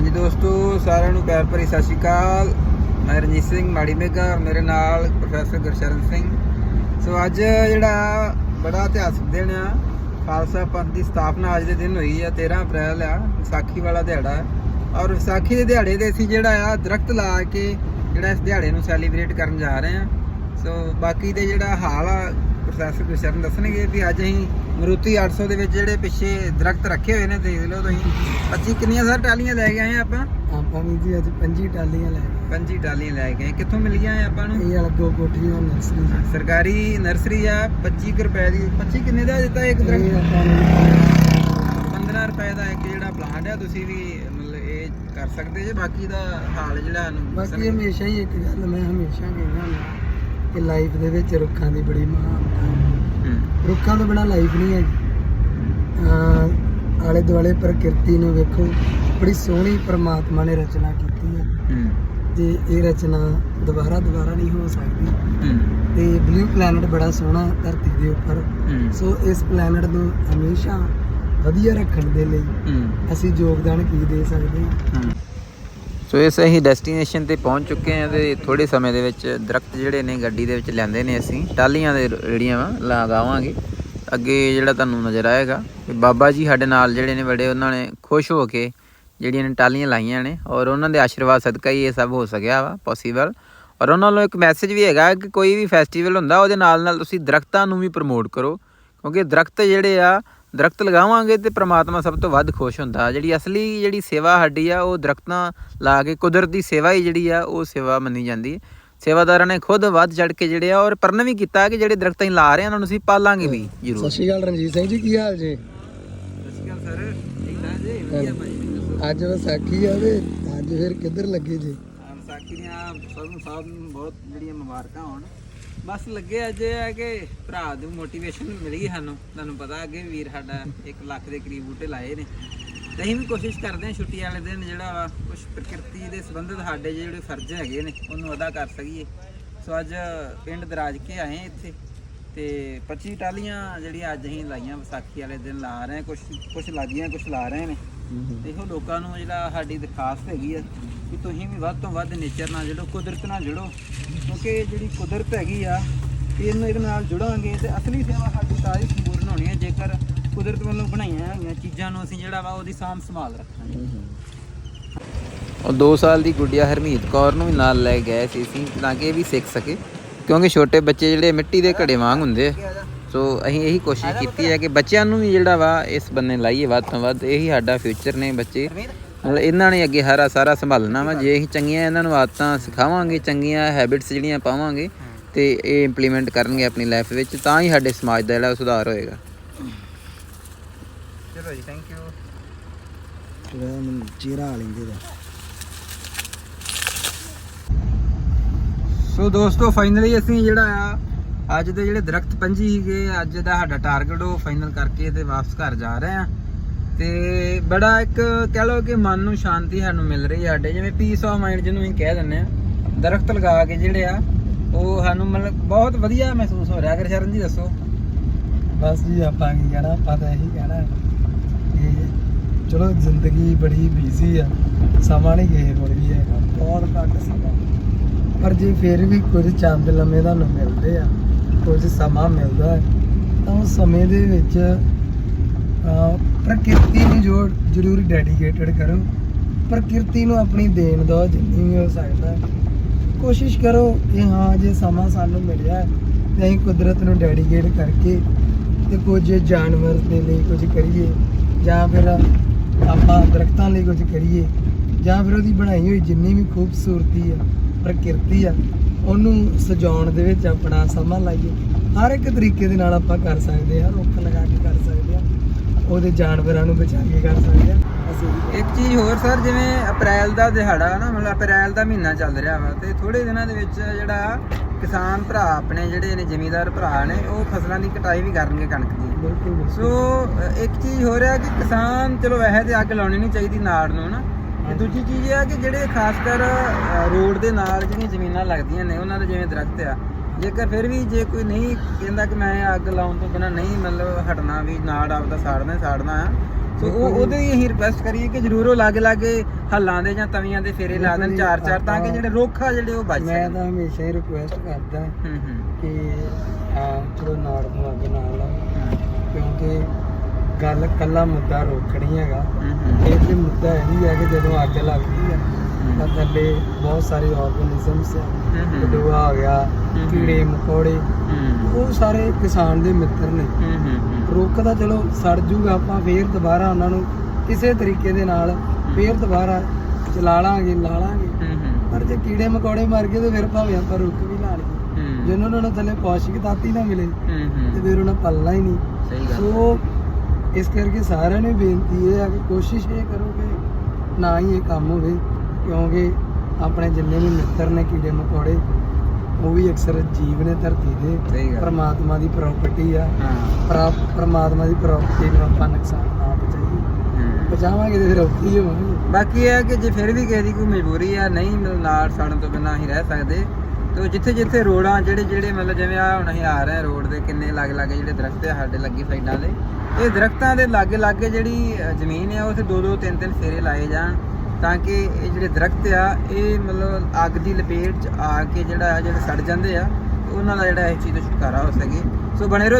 ਹਾਂਜੀ ਦੋਸਤੋ, ਸਾਰਿਆਂ ਨੂੰ ਪਿਆਰ ਭਰੀ ਸਤਿ ਸ਼੍ਰੀ ਅਕਾਲ। ਮੈਂ ਰਣਜੀਤ ਸਿੰਘ ਮਾੜੀ ਮੇਗਾ ਔਰ ਮੇਰੇ ਨਾਲ ਪ੍ਰੋਫੈਸਰ ਗੁਰਸ਼ਰਨ ਸਿੰਘ। ਸੋ ਅੱਜ ਜਿਹੜਾ ਬੜਾ ਇਤਿਹਾਸਕ ਦਿਨ ਆ, ਖਾਲਸਾ ਪੰਥ ਦੀ ਸਥਾਪਨਾ ਅੱਜ ਦੇ ਦਿਨ ਹੋਈ ਆ 13 ਅਪ੍ਰੈਲ ਆ, ਵਿਸਾਖੀ ਵਾਲਾ ਦਿਹਾੜਾ। ਔਰ ਵਿਸਾਖੀ ਦੇ ਦਿਹਾੜੇ ਦੇ ਅਸੀਂ ਜਿਹੜਾ ਆ, ਦਰਖਤ ਲਾ ਕੇ ਜਿਹੜਾ ਇਸ ਦਿਹਾੜੇ ਨੂੰ ਸੈਲੀਬ੍ਰੇਟ ਕਰਨ ਜਾ ਰਹੇ ਆ। ਸੋ ਬਾਕੀ ਦੇ ਜਿਹੜਾ ਹਾਲ ਆ ਪ੍ਰੋਫੈਸਰ ਗੁਰਸ਼ਰਨ ਦੱਸਣਗੇ ਵੀ ਅੱਜ ਅਸੀਂ ਮਰੂਤੀ 800 ਦੇ ਵਿੱਚ ਜਿਹੜੇ ਪਿੱਛੇ ਦਰਖਤ ਰੱਖੇ ਹੋਏ ਨੇ ਦੇਖ ਲਓ ਤੁਸੀਂ। 25 ਕਿੰਨੀਆਂ ਸਾਰ ਟਾਲੀਆਂ ਲੈ ਕੇ ਆਏ ਆ ਆਪਾਂ? ਆਪਾਂ ਵੀ ਜੀ ਅੱਜ 25 ਟਾਲੀਆਂ ਲੈ 25 ਟਾਲੀਆਂ ਲੈ ਕੇ ਆਏ। ਕਿੱਥੋਂ ਮਿਲੀਆਂ ਆ ਆਪਾਂ ਨੂੰ? ਇਹ ਅਲੱਗੋ ਕੋਠੀਆਂ ਨਰਸਰੀ ਸਰਕਾਰੀ ਨਰਸਰੀ ਆ 25 ਕੁ ਰੁਪਏ ਦੀ। 25 ਕਿੰਨੇ ਦਾ ਦਿੱਤਾ ਇੱਕ ਦਰਖਤ? ਆਪਾਂ ਨੂੰ 15 ਰੁਪਏ ਦਾ ਇੱਕ ਜਿਹੜਾ ਪਲਾਂਟ ਆ ਤੁਸੀਂ ਵੀ ਮਤਲਬ ਇਹ ਕਰ ਸਕਦੇ ਜੇ। ਬਾਕੀ ਦਾ ਹਾਲ ਜਿਹੜਾ ਨੂੰ ਬਾਕੀ ਹਮੇਸ਼ਾ ਹੀ ਇੱਕ ਗੱਲ ਮੈਂ ਹਮੇਸ਼ਾ ਕਹਿੰਦਾ ਹੁੰਦਾ ਕਿ ਲਾਈਫ ਦੇ ਵਿੱਚ ਰੁੱਖਾਂ ਦੀ ਬੜੀ ਮਹਾਨਤਾ ਹੈ। ਹੂੰ। ਰੁੱਖਾਂ ਤੋਂ ਬਿਨਾ ਲਾਈਫ ਨਹੀਂ ਅਹ ਆਲੇ ਦੁਆਲੇ ਪ੍ਰਕਿਰਤੀ ਨੂੰ ਵੇਖੋ ਬੜੀ ਸੋਹਣੀ ਪ੍ਰਮਾਤਮਾ ਨੇ ਰਚਨਾ ਕੀਤੀ ਹੈ। ਹੂੰ। ਤੇ ਇਹ ਰਚਨਾ ਦੁਬਾਰਾ ਦੁਬਾਰਾ ਨਹੀਂ ਹੋ ਸਕਦੀ। ਹੂੰ। ਤੇ ਬਲੂ ਪਲੈਨਟ ਬੜਾ ਸੋਹਣਾ ਧਰਤੀ ਦੇ ਉੱਪਰ। ਹੂੰ। ਸੋ ਇਸ ਪਲੈਨਟ ਨੂੰ ਹਮੇਸ਼ਾ ਵਧੀਆ ਰੱਖਣ ਦੇ ਲਈ ਹੂੰ। ਅਸੀਂ ਯੋਗਦਾਨ ਕੀ ਦੇ ਸਕਦੇ ਹਾਂ। ਸੋ ਇਸ ਅਸੀਂ ਡੈਸਟੀਨੇਸ਼ਨ ਤੇ ਪਹੁੰਚ ਚੁੱਕੇ ਹਾਂ ਤੇ ਥੋੜੇ ਸਮੇਂ ਦੇ ਵਿੱਚ ਦਰਖਤ ਜਿਹੜੇ ਨੇ ਗੱਡੀ ਦੇ ਵਿੱਚ ਲੈਂਦੇ ਨੇ ਅਸੀਂ। ਟਾਲੀਆਂ ਦੇ ਜਿਹੜੀਆਂ ਵਾ, ਲਗਾਵਾਂਗੇ। ਅੱਗੇ ਜਿਹੜਾ ਤੁਹਾਨੂੰ ਨਜ਼ਰ ਆਏਗਾ ਵੀ ਬਾਬਾ ਜੀ ਸਾਡੇ ਨਾਲ ਜਿਹੜੇ ਨੇ ਬੜੇ, ਉਹਨਾਂ ਨੇ ਖੁਸ਼ ਹੋ ਕੇ ਜਿਹੜੀਆਂ ਨੇ ਟਾਲੀਆਂ ਲਾਈਆਂ ਨੇ ਔਰ ਉਹਨਾਂ ਦੇ ਆਸ਼ੀਰਵਾਦ ਸਦਕਾ ਹੀ ਇਹ ਸਭ ਹੋ ਸਕਿਆ ਵਾ ਪੋਸੀਬਲ ਔਰ ਉਹਨਾਂ ਨੂੰ ਇੱਕ ਮੈਸੇਜ ਵੀ ਹੈਗਾ ਕਿ ਕੋਈ ਵੀ ਫੈਸਟੀਵਲ ਹੁੰਦਾ, ਉਹਦੇ ਨਾਲ ਨਾਲ ਤੁਸੀਂ ਦਰਖਤਾਂ ਨੂੰ ਵੀ ਪ੍ਰਮੋਟ ਕਰੋ। ਕਿਉਂਕਿ ਦਰਖਤ ਜਿਹੜੇ ਆ ਦਰਖਤ ਲਗਾਵਾਂਗੇ ਤੇ ਪ੍ਰਮਾਤਮਾ ਸਭ ਤੋਂ ਵੱਧ ਖੁਸ਼ ਹੁੰਦਾ। ਜਿਹੜੀ ਅਸਲੀ ਜਿਹੜੀ ਸੇਵਾ ਸਾਡੀ ਆ ਉਹ ਦਰਖਤਾਂ ਲਾ ਕੇ ਕੁਦਰਤ ਦੀ ਸੇਵਾ ਹੀ ਜਿਹੜੀ ਆ ਉਹ ਸੇਵਾ ਮੰਨੀ ਜਾਂਦੀ ਹੈ। ਸੇਵਾਦਾਰਾਂ ਨੇ ਖੁਦ ਵੱਧ ਚੜ ਕੇ ਜਿਹੜੇ ਆ ਔਰ ਪਰਨ ਵੀ ਕੀਤਾ ਕਿ ਜਿਹੜੇ ਦਰਖਤ ਅਸੀਂ ਲਾ ਰਹੇ ਆ ਉਹਨਾਂ ਨੂੰ ਅਸੀਂ ਪਾਲਾਂਗੇ ਵੀ ਸਤਿ ਜ਼ਰੂਰ ਸ਼੍ਰੀ ਅਕਾਲ ਰਣਜੀਤ ਸਿੰਘ ਜੀ ਕੀ ਹਾਲ ਜੀ? ਸਰ ਵਧੀਆ ਅੱਜ ਵਿਸਾਖੀ ਆ ਤੇ ਅੱਜ ਫਿਰ ਕਿੱਧਰ ਲੱਗੇ ਜੀ? ਵਿਸਾਖੀ ਦੀਆਂ ਸਭ ਨੂੰ ਸਭ ਨੂੰ ਬਹੁਤ ਜਿਹੜੀਆਂ ਮੁਬਾਰਕਾਂ ਹੋਣ। ਬਸ ਲੱਗੇ ਅੱਜ ਇਹ ਹੈ ਕਿ ਭਰਾ ਦੀ ਮੋਟੀਵੇਸ਼ਨ ਮਿਲੀ ਸਾਨੂੰ। ਤੁਹਾਨੂੰ ਪਤਾ ਅੱਗੇ ਵੀਰ ਸਾਡਾ 1 ਲੱਖ ਦੇ ਕਰੀਬ ਬੂਟੇ ਲਾਏ ਨੇ। ਤੇ ਅਸੀਂ ਵੀ ਕੋਸ਼ਿਸ਼ ਕਰਦੇ ਹਾਂ ਛੁੱਟੀ ਵਾਲੇ ਦਿਨ ਜਿਹੜਾ ਵਾ ਕੁਝ ਪ੍ਰਕਿਰਤੀ ਦੇ ਸੰਬੰਧਿਤ ਸਾਡੇ ਜਿਹੜੇ ਫਰਜ਼ ਹੈਗੇ ਨੇ, ਉਹਨੂੰ ਅਦਾ ਕਰ ਸਕੀਏ। ਸੋ ਅੱਜ ਪਿੰਡ ਦਰਾਜ ਕੇ ਆਏ ਇੱਥੇ ਤੇ 25 ਟਾਲੀਆਂ ਜਿਹੜੀਆਂ ਅੱਜ ਅਸੀਂ ਲਾਈਆਂ ਵਿਸਾਖੀ ਵਾਲੇ ਦਿਨ ਲਾ ਰਹੇ ਹਾਂ ਕੁਝ ਕੁਝ ਲੱਗੀਆਂ ਕੁਝ ਲਾ ਰਹੇ ਨੇ। ਤੇ ਇਹੋ ਲੋਕਾਂ ਨੂੰ ਜਿਹੜਾ ਸਾਡੀ ਦਰਖਾਸਤ ਹੈਗੀ ਆ ਕਿ ਤੁਸੀਂ ਵੀ ਵੱਧ ਤੋਂ ਵੱਧ ਨੇਚਰ ਨਾਲ ਜੁੜੋ, ਕੁਦਰਤ ਨਾਲ ਜੁੜੋ, ਕਿਉਂਕਿ ਜਿਹੜੀ ਕੁਦਰਤ ਹੈਗੀ ਆ, ਇਹਨੂੰ ਇਹਦੇ ਨਾਲ ਜੁੜਾਂਗੇ ਤੇ ਅਸਲੀ ਸੇਵਾ ਸਾਡੀ ਸਾਰੀ ਸੰਪੂਰਨ ਹੋਣੀ ਹੈ ਜੇਕਰ ਕੁਦਰਤ ਵੱਲੋਂ ਬਣਾਈਆਂ ਹੋਈਆਂ ਚੀਜ਼ਾਂ ਨੂੰ ਅਸੀਂ ਜਿਹੜਾ ਵਾ ਉਹਦੀ ਸਾਂਭ ਸੰਭਾਲ ਰੱਖਾਂਗੇ ਉਹ 2 ਸਾਲ ਦੀ ਗੁੱਡੀਆ ਹਰਮੀਤ ਕੌਰ ਨੂੰ ਵੀ ਨਾਲ ਲੈ ਗਏ ਸੀ ਅਸੀਂ, ਤਾਂ ਕਿ ਇਹ ਵੀ ਸਿੱਖ ਸਕੇ, ਕਿਉਂਕਿ ਛੋਟੇ ਬੱਚੇ ਜਿਹੜੇ ਮਿੱਟੀ ਦੇ ਘੜੇ ਵਾਂਗ ਹੁੰਦੇ ਆ। ਸੋ ਅਸੀਂ ਇਹੀ ਕੋਸ਼ਿਸ਼ ਕੀਤੀ ਹੈ ਕਿ ਬੱਚਿਆਂ ਨੂੰ ਵੀ ਜਿਹੜਾ ਵਾ ਇਸ ਬੰਨੇ ਲਾਈਏ ਵੱਧ ਤੋਂ ਵੱਧ। ਇਹੀ ਸਾਡਾ ਫਿਊਚਰ ਨੇ ਬੱਚੇ। ਮਤਲਬ ਇਹਨਾਂ ਨੇ ਅੱਗੇ ਹਰਾ ਸਾਰਾ ਸੰਭਾਲਣਾ ਵਾ। ਜੇ ਅਸੀਂ ਚੰਗੀਆਂ ਇਹਨਾਂ ਨੂੰ ਆਦਤਾਂ ਸਿਖਾਵਾਂਗੇ ਚੰਗੀਆਂ ਹੈਬਿਟਸ ਜਿਹੜੀਆਂ ਪਾਵਾਂਗੇ ਤੇ ਇਹ ਇੰਪਲੀਮੈਂਟ ਕਰਨਗੇ ਆਪਣੀ ਲਾਈਫ ਵਿੱਚ ਤਾਂ ਹੀ ਸਾਡੇ ਸਮਾਜ ਦਾ ਜਿਹੜਾ ਸੁਧਾਰ ਹੋਏਗਾ। ਚਲੋ ਜੀ ਥੈਂਕ ਯੂ ਮੈਨੂੰ ਚਿਹਰਾ ਲੈਂਦੇ ਦਾ ਸੋ ਦੋਸਤੋ ਫਾਈਨਲੀ ਅਸੀਂ ਜਿਹੜਾ ਆ ਅੱਜ ਦੇ ਜਿਹੜੇ ਦਰਖਤ ਪੰਜੀ ਸੀਗੇ, ਅੱਜ ਦਾ ਸਾਡਾ ਟਾਰਗੇਟ ਉਹ ਫਾਈਨਲ ਕਰਕੇ ਤੇ ਵਾਪਸ ਘਰ ਜਾ ਰਹੇ ਆ ਤੇ ਬੜਾ ਇੱਕ ਕਹਿ ਲਓ ਕਿ ਮਨ ਨੂੰ ਸ਼ਾਂਤੀ ਸਾਨੂੰ ਮਿਲ ਰਹੀ ਆ ਸਾਡੇ, ਜਿਵੇਂ ਪੀਸ ਆਫ ਮਾਈਂਡ ਜਿਹਨੂੰ ਅਸੀਂ ਕਹਿ ਦਿੰਦੇ ਆ ਦਰਖਤ ਲਗਾ ਕੇ ਜਿਹੜੇ ਆ, ਉਹ ਸਾਨੂੰ ਮਤਲਬ ਬਹੁਤ ਵਧੀਆ ਮਹਿਸੂਸ ਹੋ ਰਿਹਾ। ਅਗਰ ਸ਼ਰਨ ਜੀ ਦੱਸੋ। ਬਸ ਜੀ, ਆਪਾਂ ਕੀ ਕਹਿਣਾ? ਆਪਾਂ ਤਾਂ ਇਹੀ ਕਹਿਣਾ ਕਿ ਚਲੋ, ਜ਼ਿੰਦਗੀ ਬੜੀ ਬਿਜ਼ੀ ਆ। ਸਮਾਂ ਨਹੀਂ ਕਿਸੇ ਕੋਲ ਵੀ ਹੈਗਾ। ਬਹੁਤ ਘੱਟ ਸਮਾਂ। ਪਰ ਜੇ ਫਿਰ ਵੀ ਕੁਝ ਚੰਦ ਲੰਮੇ ਤੁਹਾਨੂੰ ਮਿਲਦੇ ਆ ਕੁਝ ਸਮਾਂ ਮਿਲਦਾ ਹੈ ਤਾਂ ਉਸ ਸਮੇਂ ਦੇ ਵਿੱਚ ਪ੍ਰਕਿਰਤੀ ਨੂੰ ਜੋ ਜ਼ਰੂਰ ਡੈਡੀਕੇਟਡ ਕਰੋ ਪ੍ਰਕਿਰਤੀ ਨੂੰ ਆਪਣੀ ਦੇਣ ਦਿਓ ਜਿੰਨੀ ਵੀ ਹੋ ਸਕਦਾ ਕੋਸ਼ਿਸ਼ ਕਰੋ ਕਿ ਹਾਂ ਜੇ ਸਮਾਂ ਸਾਨੂੰ ਮਿਲਿਆ ਹੈ, ਤੇ ਅਸੀਂ ਕੁਦਰਤ ਨੂੰ ਡੈਡੀਕੇਟ ਕਰਕੇ ਤੇ ਕੁਝ ਜਾਨਵਰ ਦੇ ਲਈ ਕੁਝ ਕਰੀਏ ਜਾਂ ਫਿਰ ਆਪਾਂ ਦਰਖਤਾਂ ਲਈ ਕੁਝ ਕਰੀਏ ਜਾਂ ਫਿਰ ਉਹਦੀ ਬਣਾਈ ਹੋਈ ਜਿੰਨੀ ਵੀ ਖੂਬਸੂਰਤੀ ਆ ਪ੍ਰਕਿਰਤੀ ਆ ਉਹਨੂੰ ਸਜਾਉਣ ਦੇ ਵਿੱਚ ਆਪਣਾ ਸਮਾਂ ਲਾਈਏ। ਹਰ ਇੱਕ ਤਰੀਕੇ ਦੇ ਨਾਲ ਆਪਾਂ ਕਰ ਸਕਦੇ ਹਾਂ ਰੁੱਖ ਲਗਾ ਕੇ ਕਰ ਸਕਦੇ ਹਾਂ ਉਹਦੇ ਜਾਨਵਰਾਂ ਨੂੰ ਬਚਾ ਕੇ ਕਰ ਸਕਦੇ ਅਸੀਂ ਇੱਕ ਚੀਜ਼ ਹੋਰ ਸਰ ਜਿਵੇਂ ਅਪ੍ਰੈਲ ਦਾ ਦਿਹਾੜਾ ਨਾ ਮਤਲਬ ਅਪ੍ਰੈਲ ਦਾ ਮਹੀਨਾ ਚੱਲ ਰਿਹਾ ਵਾ ਤੇ ਥੋੜੇ ਦਿਨਾਂ ਦੇ ਵਿੱਚ ਜਿਹੜਾ ਕਿਸਾਨ ਭਰਾ ਆਪਣੇ ਜਿਹੜੇ ਨੇ ਜ਼ਿਮੀਂਦਾਰ ਭਰਾ ਨੇ ਉਹ ਫਸਲਾਂ ਦੀ ਕਟਾਈ ਵੀ ਕਰਨਗੇ ਕਣਕ ਦੀ। ਸੋ ਇੱਕ ਚੀਜ਼ ਹੋ ਰਿਹਾ ਕਿ ਕਿਸਾਨ ਚਲੋ ਵੈਸੇ ਤੇ ਅੱਗ ਲਾਉਣੀ ਨਹੀਂ ਚਾਹੀਦੀ ਨਾੜ ਨੂੰ ਨਾ ਤੇ ਦੂਜੀ ਚੀਜ਼ ਇਹ ਆ ਕਿ ਜਿਹੜੇ ਖਾਸ ਕਰ ਰੋਡ ਦੇ ਨਾਲ ਜਿਹੜੀਆਂ ਜ਼ਮੀਨਾਂ ਲੱਗਦੀਆਂ ਨੇ ਉਹਨਾਂ ਦੇ ਜਿਵੇਂ ਦਰਖਤ ਆ ਜੇਕਰ ਫਿਰ ਵੀ ਜੇ ਕੋਈ ਨਹੀਂ ਕਹਿੰਦਾ ਕਿ ਮੈਂ ਅੱਗ ਲਾਉਣ ਤੋਂ ਬਿਨਾਂ ਨਹੀਂ ਮਤਲਬ ਹਟਣਾ ਵੀ ਨਾੜ ਆਪਦਾ ਸਾੜਨਾ ਸਾੜਨਾ ਆ ਸੋ ਉਹ ਉਹਦੇ ਹੀ ਅਸੀਂ ਰਿਕੁਐਸਟ ਕਰੀਏ ਕਿ ਜ਼ਰੂਰ ਉਹ ਲਾਗੇ ਲਾਗੇ ਹੱਲਾਂ ਦੇ ਜਾਂ ਤਵੀਆਂ ਦੇ ਫੇਰੇ ਲਾ ਦੇਣ ਚਾਰ ਚਾਰ ਤਾਂ ਕਿ ਜਿਹੜੇ ਰੁੱਖ ਆ ਜਿਹੜੇ ਉਹ ਬਚ ਮੈਂ ਸਕਣ। ਤਾਂ ਹਮੇਸ਼ਾ ਹੀ ਰਿਕੁਐਸਟ ਕਰਦਾ ਹੂੰ ਹੂੰ। ਕਿ ਆ ਚਲੋ ਨਾੜ ਨੂੰ ਅੱਗ ਨਾ ਲਾਓ ਕਿਉਂਕਿ ਗੱਲ ਕੱਲਾ ਮੁੱਦਾ ਰੋਕ ਨਹੀਂ ਹੈਗਾ ਇਹ ਤੇ ਮੁੱਦਾ ਇਹ ਵੀ ਹੈ ਕਿ ਜਦੋਂ ਅੱਗ ਲੱਗਦੀ ਹੈ ਤਾਂ ਥੱਲੇ ਬਹੁਤ ਸਾਰੇ ਆਰਗੇਨਿਜ਼ਮਸ ਹੂੰ। ਕਦੂਆ ਹੋ ਗਿਆ। ਕੀੜੇ ਮਕੌੜੇ ਉਹ ਸਾਰੇ ਕਿਸਾਨ ਦੇ ਮਿੱਤਰ ਨੇ। ਤਾਂ ਚਲੋ ਸੜ ਜੂਗਾ ਆਪਾਂ ਫੇਰ ਦੁਬਾਰਾ ਉਹਨਾਂ ਨੂੰ ਕਿਸੇ ਤਰੀਕੇ ਦੇ ਨਾਲ ਫੇਰ ਦੁਬਾਰਾ ਚਲਾ ਲਾਂਗੇ ਲਾ ਲਾਂਗੇ। ਪਰ ਜੇ ਕੀੜੇ ਮਕੌੜੇ ਮਰ ਗਏ ਤੇ ਫਿਰ ਭਾਵੇਂ ਆਪਾਂ ਰੁੱਖ ਵੀ ਲਾ ਲਈਏ। ਜੇ ਉਹਨਾਂ ਨੂੰ ਥੱਲੇ ਪੌਸ਼ਟਿਕ ਤੱਤ ਹੀ ਨਾ ਮਿਲੇ ਤੇ ਫਿਰ ਉਹਨਾਂ ਪਲਣਾ ਹੀ ਨਹੀਂ। ਸਹੀ ਗੱਲ ਸੋ ਇਸ ਕਰਕੇ ਸਾਰਿਆਂ ਨੂੰ ਬੇਨਤੀ ਇਹ ਆ ਕਿ ਕੋਸ਼ਿਸ਼ ਇਹ ਕਰੋ ਕਿ ਨਾ ਹੀ ਇਹ ਕੰਮ ਹੋਵੇ ਕਿਉਂਕਿ ਆਪਣੇ ਜਿੰਨੇ ਵੀ ਮਿੱਤਰ ਨੇ ਕੀੜੇ ਮਕੌੜੇ ਉਹ ਵੀ ਅਕਸਰ ਜੀਵ ਨੇ ਧਰਤੀ ਦੇ ਪਰਮਾਤਮਾ ਦੀ ਪ੍ਰਾਪਰਟੀ ਆ। ਹਾਂ। ਪਰਾ- ਪਰਮਾਤਮਾ ਦੀ ਪ੍ਰਾਪਰਟੀ ਨੂੰ ਆਪਾਂ ਨੁਕਸਾਨ ਨਾ ਪਹੁੰਚਾਈਏ। ਹੂੰ। ਬਚਾਵਾਂਗੇ ਤੇ ਫਿਰ ਔਖੀ ਹੋਵਾਂਗੇ। ਬਾਕੀ ਇਹ ਹੈ ਕਿ ਜੇ ਫਿਰ ਵੀ ਕਿਸੇ ਦੀ ਕੋਈ ਮਜਬੂਰੀ ਆ ਨਹੀਂ ਨਾਲ ਸੜਨ ਤੋਂ ਬਿਨਾਂ ਅਸੀਂ ਰਹਿ ਸਕਦੇ। ਤੇ ਜਿੱਥੇ ਜਿੱਥੇ ਰੋਡਾਂ ਜਿਹੜੇ ਜਿਹੜੇ ਮਤਲਬ ਜਿਵੇਂ ਆ ਹੁਣ ਅਸੀਂ ਆ ਰਹੇ ਹਾਂ ਰੋਡ ਦੇ ਕਿੰਨੇ ਲਾਗੇ ਲਾਗੇ ਜਿਹੜੇ ਦਰਖਤ ਆ ਸਾਡੇ ਲੱਗੀ ਸਾਈਡਾਂ ਦੇ, ਇਹ ਦਰਖਤਾਂ ਦੇ ਲਾਗੇ ਲਾਗੇ ਜਿਹੜੀ ਜ਼ਮੀਨ ਆ ਉੱਥੇ ਦੋ ਦੋ ਤਿੰਨ ਤਿੰਨ ਫੇਰੇ ਲਾਏ ਜਾਣ ਤਾਂ ਕਿ ਇਹ ਜਿਹੜੇ ਦਰਖਤ ਆ, ਇਹ ਮਤਲਬ ਅੱਗ ਦੀ ਲਪੇਟ ਚ ਆ ਕੇ ਜਿਹੜਾ ਆ ਜਿਹੜੇ ਸੜ ਜਾਂਦੇ ਆ, ਉਹਨਾਂ ਦਾ ਜਿਹੜਾ ਇਹ ਚੀਜ਼ ਤੋਂ ਛੁਟਕਾਰਾ ਹੋ ਸਕੇ। ਸੋ ਬਣੇ ਰਹੋ